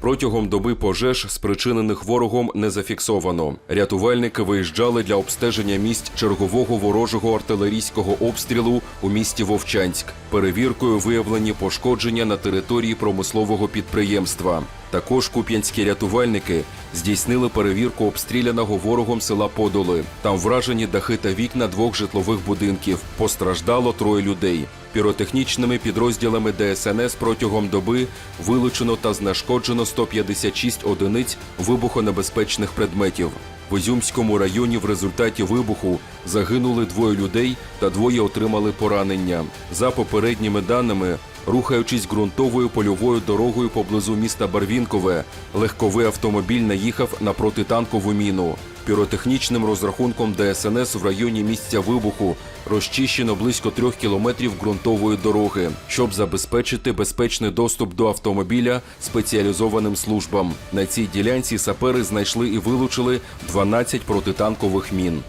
Протягом доби пожеж, спричинених ворогом, не зафіксовано. Рятувальники виїжджали для обстеження місць чергового ворожого артилерійського обстрілу у місті Вовчанськ. Перевіркою виявлені пошкодження на території промислового підприємства. Також куп'янські рятувальники здійснили перевірку обстріляного ворогом села Подоли. Там вражені дахи та вікна двох житлових будинків. Постраждало троє людей. Піротехнічними підрозділами ДСНС протягом доби вилучено та знешкоджено 156 одиниць вибухонебезпечних предметів. В Ізюмському районі в результаті вибуху загинули двоє людей та двоє отримали поранення. За попередніми даними, рухаючись ґрунтовою польовою дорогою поблизу міста Барвінкове, легковий автомобіль наїхав на протитанкову міну. Піротехнічним розрахунком ДСНС в районі місця вибуху розчищено близько трьох кілометрів ґрунтової дороги, щоб забезпечити безпечний доступ до автомобіля спеціалізованим службам. На цій ділянці сапери знайшли і вилучили 12 протитанкових мін.